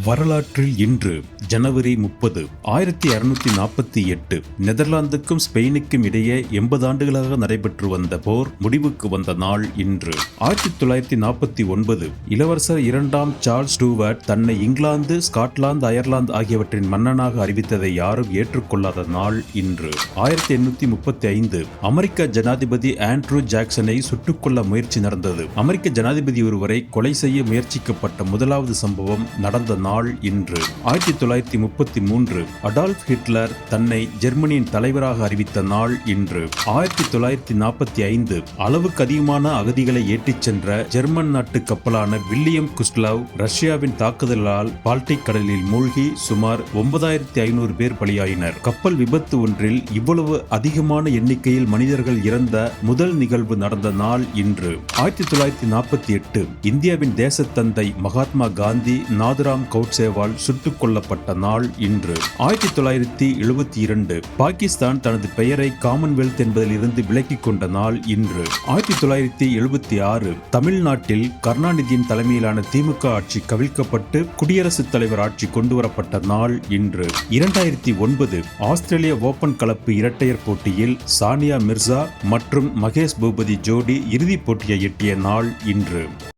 வரலாற்றில் இன்று ஜனவரி முப்பது ஆயிரத்தி அறுநூத்தி நாற்பத்தி எட்டு நெதர்லாந்துக்கும் ஸ்பெயினுக்கும் இடையே எண்பது ஆண்டுகளாக நடைபெற்று வந்த போர் முடிவுக்கு வந்த நாள் இன்று. ஆயிரத்தி தொள்ளாயிரத்தி நாற்பத்தி ஒன்பது இளவரசர் இரண்டாம் சார்ல்ஸ் டூவர்ட் தன்னை இங்கிலாந்து ஸ்காட்லாந்து அயர்லாந்து ஆகியவற்றின் மன்னனாக அறிவித்ததை யாரும் ஏற்றுக்கொள்ளாத நாள் இன்று. ஆயிரத்தி எண்ணூத்தி முப்பத்தி ஐந்து அமெரிக்க ஜனாதிபதி ஆண்ட்ரூ ஜாக்சனை சுட்டுக்கொள்ள முயற்சி நடந்தது. அமெரிக்க ஜனாதிபதி ஒருவரை கொலை செய்ய முயற்சிக்கப்பட்ட முதலாவது சம்பவம் நடந்த நாள் இன்று. ஆயிரத்தி தொள்ளாயிரத்தி முப்பத்தி மூன்று அடால்ஃப் ஹிட்லர் தன்னை ஜெர்மனியின் தலைவராக அறிவித்த நாள் இன்று. ஆயிரத்தி தொள்ளாயிரத்தி நாற்பத்தி ஐந்து அளவுக்கு அதிகமான அகதிகளை ஏற்றிச் சென்ற ஜெர்மன் நாட்டு கப்பலான வில்லியம் குஸ்லவ் ரஷ்யாவின் தாக்குதலால் பால்டிக் கடலில் மூழ்கி சுமார் ஒன்பதாயிரத்தி ஐநூறு பேர் பலியாயினர். கப்பல் விபத்து ஒன்றில் இவ்வளவு அதிகமான எண்ணிக்கையில் மனிதர்கள் இறந்த முதல் நிகழ்வு நடந்த நாள் இன்று. ஆயிரத்தி தொள்ளாயிரத்தி நாற்பத்தி எட்டு இந்தியாவின் தேசத்தந்தை மகாத்மா காந்தி நாதுராம் கவுட்சேவால் சுட்டுக் கொல்லப்பட்ட நாள் இன்று. ஆயிரத்தி தொள்ளாயிரத்தி எழுபத்தி இரண்டு. பாகிஸ்தான் தனது பெயரை காமன்வெல்த் என்பதிலிருந்து விலக்கிக் கொண்ட நாள் இன்று. ஆயிரத்தி தொள்ளாயிரத்தி எழுபத்தி ஆறு. தமிழ்நாட்டில் கருணாநிதியின் தலைமையிலான திமுக ஆட்சி கவிழ்க்கப்பட்டு குடியரசுத் தலைவர் ஆட்சி கொண்டுவரப்பட்ட நாள் இன்று. இரண்டாயிரத்தி ஒன்பது ஆஸ்திரேலிய ஓபன் கலப்பு இரட்டையர் போட்டியில் சானியா மிர்சா மற்றும் மகேஷ் பூபதி ஜோடி இறுதிப் போட்டியை எட்டிய நாள் இன்று.